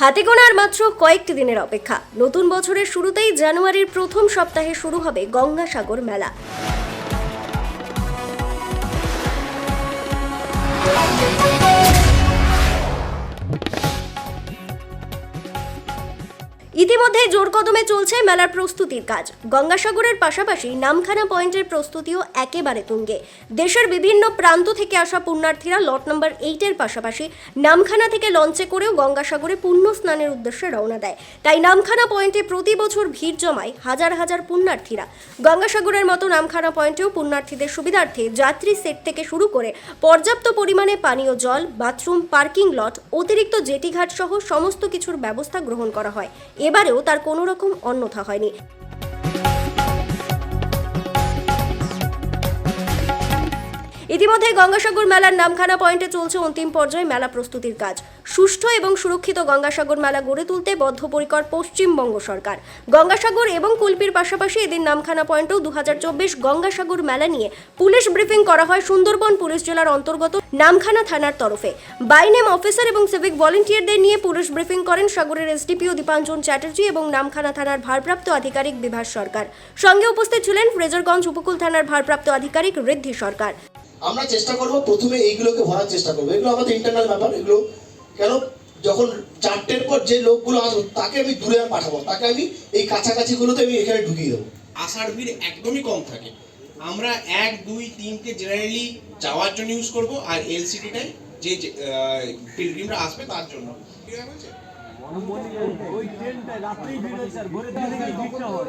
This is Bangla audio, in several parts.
হাতে গোনার মাত্র কয়েকটি দিনের অপেক্ষা। নতুন বছরের শুরুতেই জানুয়ারির প্রথম সপ্তাহে শুরু হবে গঙ্গাসাগর মেলা। ইতিমধ্যে জোর কদমে চলছে মেলার প্রস্তুতির কাজ। গঙ্গাসাগরের পাশাপাশি নামখানা পয়েন্টের প্রস্তুতিও একেবারে তুঙ্গে। দেশের বিভিন্ন প্রান্ত থেকে আসা পুণ্যার্থীরা লট নম্বর এইটের পাশাপাশি নামখানা থেকে লঞ্চে করেও গঙ্গাসাগরে পুণ্য স্নানের উদ্দেশ্যে রওনা দেয়। তাই নামখানা পয়েন্টে প্রতি বছর ভিড় জমায় হাজার হাজার পুণ্যার্থীরা। গঙ্গাসাগরের মতো নামখানা পয়েন্টেও পুণ্যার্থীদের সুবিধার্থে যাত্রী সেট থেকে শুরু করে পর্যাপ্ত পরিমাণে পানীয় জল, বাথরুম, পার্কিং লট, অতিরিক্ত জেটিঘাট সহ সমস্ত কিছুর ব্যবস্থা গ্রহণ করা হয়। এবারেও তার কোনো রকম অন্যথা হয়নি। ইতিমধ্যে গঙ্গাসাগর মেলার নামখানা পয়েন্টে চলছে অন্তিম পর্যায়ে মেলা প্রস্তুতির কাজ। সুষ্ঠু এবং সুরক্ষিত গঙ্গাসাগর মেলা গড়ে তুলতে বদ্ধপরিকর পশ্চিমবঙ্গ সরকার। গঙ্গাসাগর এবং কুলপির পাশাপাশি এদিন নামখানা পয়েন্টেও দু গঙ্গাসাগর মেলা নিয়ে পুলিশ ব্রিফিং করা হয় সুন্দরবন পুলিশ জেলার অন্তর্গত নামখানা থানার তরফে। বাইনেম অফিসার এবং সিভিক ভলেন্টিয়ারদের নিয়ে পুলিশ ব্রিফিং করেন সাগরের এসডিপিও দীপাঞ্জন চ্যাটার্জি এবং নামখানা থানার ভারপ্রাপ্ত আধিকারিক বিভাস সরকার। সঙ্গে উপস্থিত ছিলেন ফ্রেজারগঞ্জ উপকূল থানার ভারপ্রাপ্ত আধিকারিক ঋদ্ধি সরকার। আমরা চেষ্টা করব, প্রথমে এইগুলোকে ভরার চেষ্টা করব। এগুলো আমাদের ইন্টারনাল ব্যাপার, এগুলো কেন? যখন চারটের পর যে লোকগুলো আসবে তাকে আমি দূরে আর পাঠাবো তাকে আমি এই কাছাকাছিগুলোতে আমি এখানে ঢুকিয়ে দেবো। আসার ভিড় একদমই কম থাকে। আমরা এক দুই তিনকে জেনারেলি যাওয়ার জন্য ইউজ করব আর এলসিডিটাই যে পিলগ্রিমরা আসবে তার জন্য। ঠিক আছে? ওই ট্রেনটায় রাত্রেই ভিড় হয় স্যার। ভোরের দিকে ভিড়টা হয়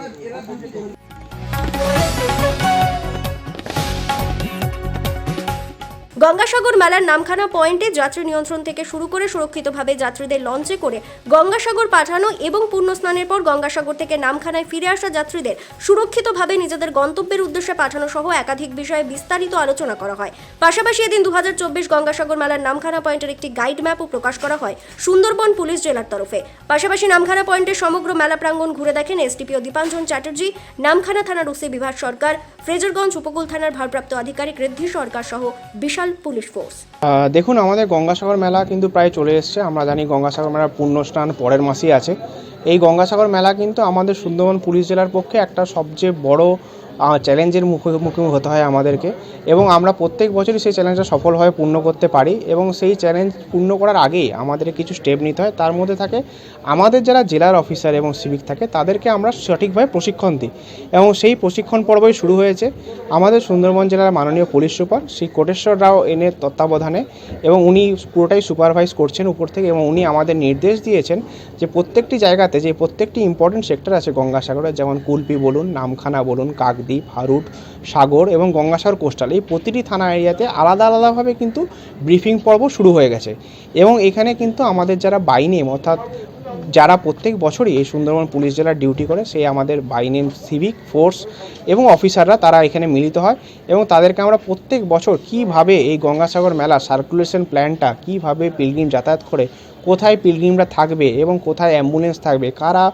গঙ্গাসাগর মেলার নামখানা পয়েন্টে যাত্রী নিয়ন্ত্রণ থেকে শুরু করে সুরক্ষিতভাবে যাত্রীদের লঞ্চে করে গঙ্গাসাগর পাঠানো এবং পুণ্য স্নানের পর গঙ্গাসাগর থেকে নামখানায় ফিরে আসা যাত্রীদের সুরক্ষিতভাবে নিজেদের গন্তব্যের উদ্দেশ্যে পাঠানো সহ একাধিক বিষয়ে বিস্তারিত আলোচনা করা হয়। পাশাপাশি এদিন দুহাজার চব্বিশ গঙ্গাসাগর মেলার নামখানা পয়েন্টের একটি গাইড ম্যাপও প্রকাশ করা হয় সুন্দরবন পুলিশ জেলার তরফে। পাশাপাশি নামখানা পয়েন্টের সমগ্র মেলা প্রাঙ্গণ ঘুরে দেখেন এসডিপিও দীপাঞ্জন চ্যাটার্জি, নামখানা থানার ওসি বিভাগ সরকার, ফ্রেজারগঞ্জ উপকূল থানার ভারপ্রাপ্ত আধিকারিক ঋদ্ধি সরকার সহ বিশাল পুলিশ ফোর্স দেখুন, আমাদের গঙ্গাসাগর মেলা কিন্তু প্রায় চলে এসছে। আমরা জানি গঙ্গাসাগর মেলার পূর্ণ স্নান পরের মাসেই আছে। এই গঙ্গাসাগর মেলা কিন্তু আমাদের সুন্দরবন পুলিশ জেলার পক্ষে একটা সবচেয়ে বড় চ্যালেঞ্জের মুখোমুখি হতে হয় আমাদেরকে। এবং আমরা প্রত্যেক বছরই সেই চ্যালেঞ্জটা সফলভাবে পূর্ণ করতে পারি এবং সেই চ্যালেঞ্জ পূর্ণ করার আগেই আমাদের কিছু স্টেপ নিতে হয়। তার মধ্যে থাকে, আমাদের যারা জেলার অফিসার এবং সিভিক থাকে, তাদেরকে আমরা সঠিকভাবে প্রশিক্ষণ দিই। এবং সেই প্রশিক্ষণ পর্বই শুরু হয়েছে আমাদের সুন্দরবন জেলার মাননীয় পুলিশ সুপার শ্রী কোটেশ্বর রাও এনের তত্ত্বাবধানে এবং উনি পুরোটাই সুপারভাইজ করছেন উপর থেকে এবং উনি আমাদের নির্দেশ দিয়েছেন যে প্রত্যেকটি জায়গাতে যে প্রত্যেকটি ইম্পর্টেন্ট সেক্টর আছে গঙ্গাসাগরে, যেমন কুলপি বলুন, নামখানা বলুন কাকদ্বীপ হারুট সাগর এবং গঙ্গাসাগর কোস্টাল এই প্রতিটি থানা এরিয়াতে আলাদা আলাদাভাবে কিন্তু ব্রিফিং পর্ব শুরু হয়ে গেছে। এবং এখানে কিন্তু আমাদের যারা বাইনেম অর্থাৎ যারা প্রত্যেক বছরই এই সুন্দরবন পুলিশ জেলার ডিউটি করে, সেই আমাদের বাইনেম সিভিক ফোর্স এবং অফিসাররা তারা এখানে মিলিত হয় এবং তাদেরকে আমরা প্রত্যেক বছর কীভাবে এই গঙ্গাসাগর মেলা সার্কুলেশন প্ল্যানটা কীভাবে পিলগ্রিম যাতায়াত করে, কোথায় পিলগ্রিমরা থাকবে এবং কোথায় অ্যাম্বুলেন্স থাকবে, কারা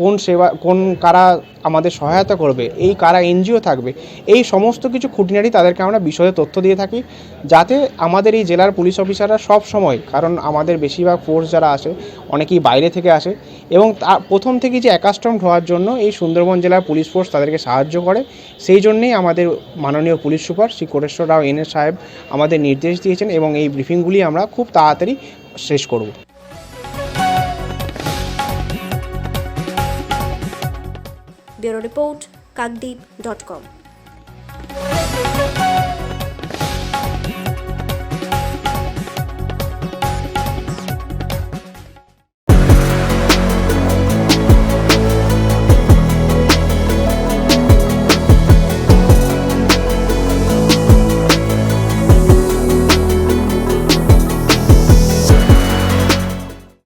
কোন সেবা, কোন কারা আমাদের সহায়তা করবে, এই কারা এনজিও থাকবে, এই সমস্ত কিছু খুঁটিনাটি তাদেরকে আমরা বিষয়ে তথ্য দিয়ে থাকি, যাতে আমাদের এই জেলার পুলিশ অফিসাররা সব সময়, কারণ আমাদের বেশিরভাগ ফোর্স যারা আসে, অনেকেই বাইরে থেকে আসে, এবং প্রথম থেকে যে অ্যাকাস্টম হওয়ার জন্য এই সুন্দরবন জেলার পুলিশ ফোর্স তাদেরকে সাহায্য করে, সেই জন্যেই আমাদের মাননীয় police super Shri Koteswar Rao N সাহেব আমাদের নির্দেশ দিয়েছেন, এবং এই ব্রিফিংগুলি আমরা খুব তাড়াতাড়ি শেষ করব। Bureau report Kakdwip dot com.